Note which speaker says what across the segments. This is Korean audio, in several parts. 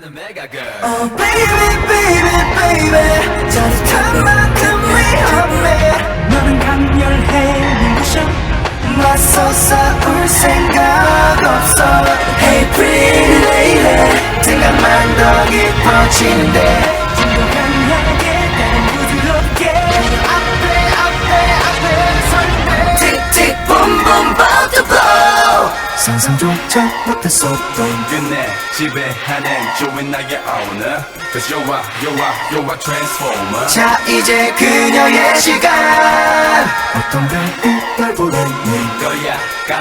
Speaker 1: Oh baby baby baby 짜릿한 만큼 위험해 너는 강렬해 눈부셔. 맞서 싸울 생각 없어. Hey pretty lady 생각만 더 깊어지는데 상상조차 못했었던
Speaker 2: 끝내 지배하는 좋은 나의 owner Cause you're a, you're a, you're a transformer
Speaker 1: 자 이제 그녀의 시간 어떤 별이 날 보냈니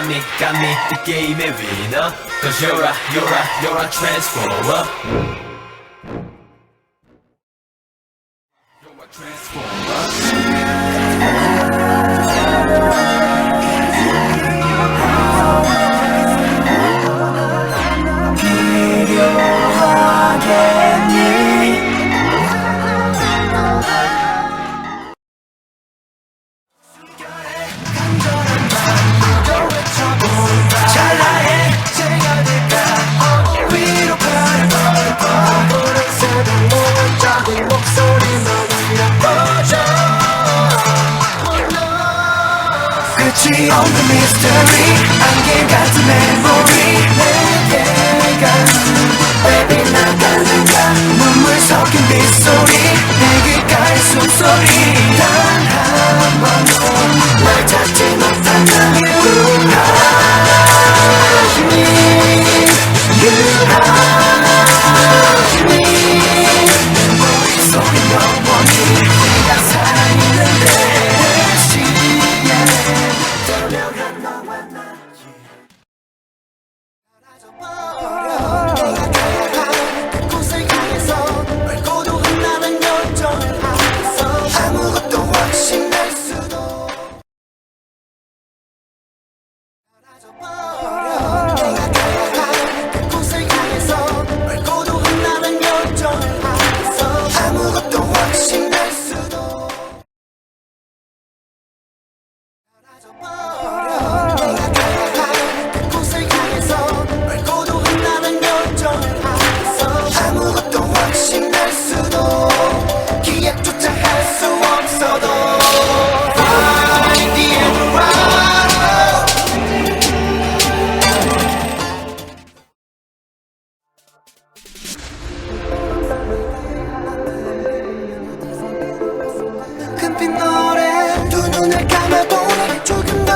Speaker 2: me, got me 이 게임의 winner Cause you're a, you're a, you're a transformer You're a transformer
Speaker 1: 끝이 없는 미스터리 안개 같은 메모리 내게 가는 Baby 나가는가 눈물 섞인 빗소리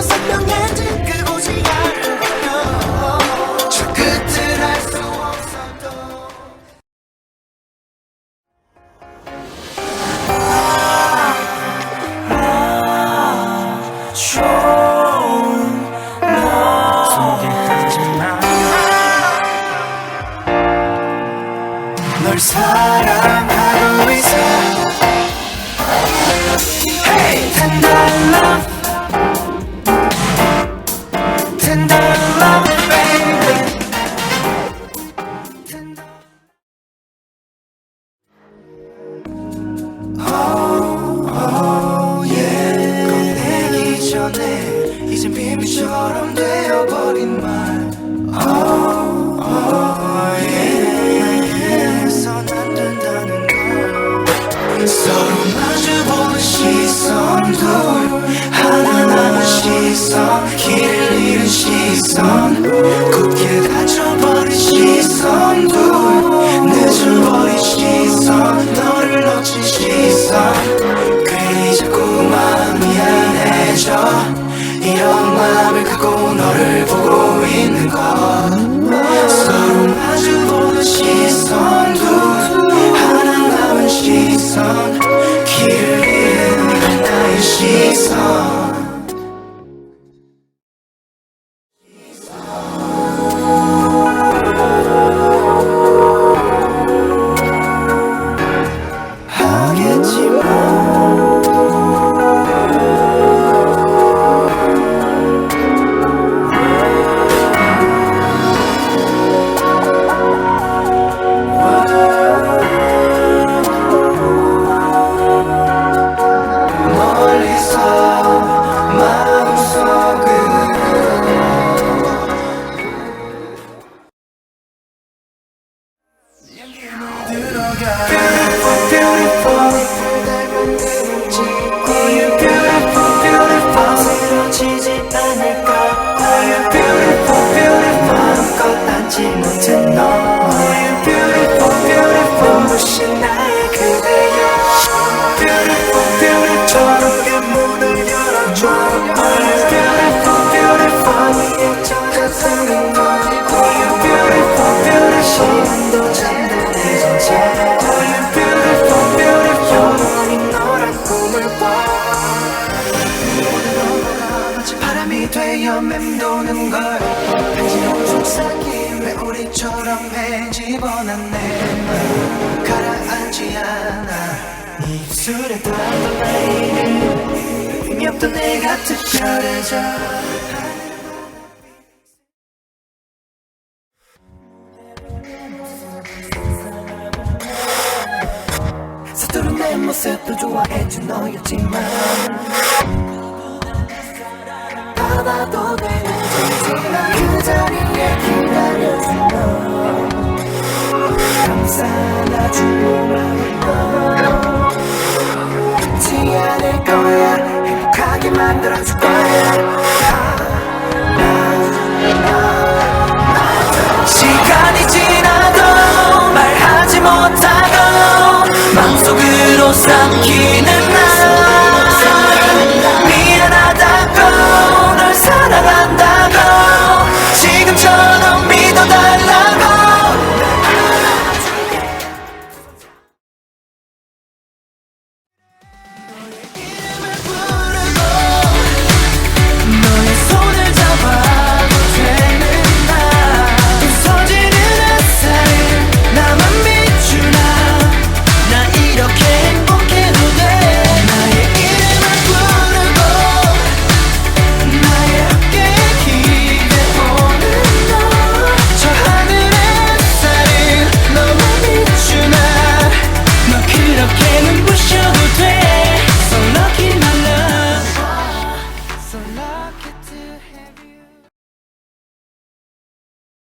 Speaker 1: 조금 더 이젠 비밀처럼 되어버린 말. Oh, oh, yeah. 해선 안 된다는 걸. 서로 마주보는 시선도 하나 남은 시선 길을 잃은 시선 굳게 닫혀버린 시선도 girl. Beautiful, beautiful. 해집어난 내맘 가라앉지 않아. 네 입술에 닿던 나이를 의미 없던 내가 특별해져. 서투른 내 모습도 좋아해준 너였지만 받아도 되는 존재가 그 자리에 기다려준 너 that I'm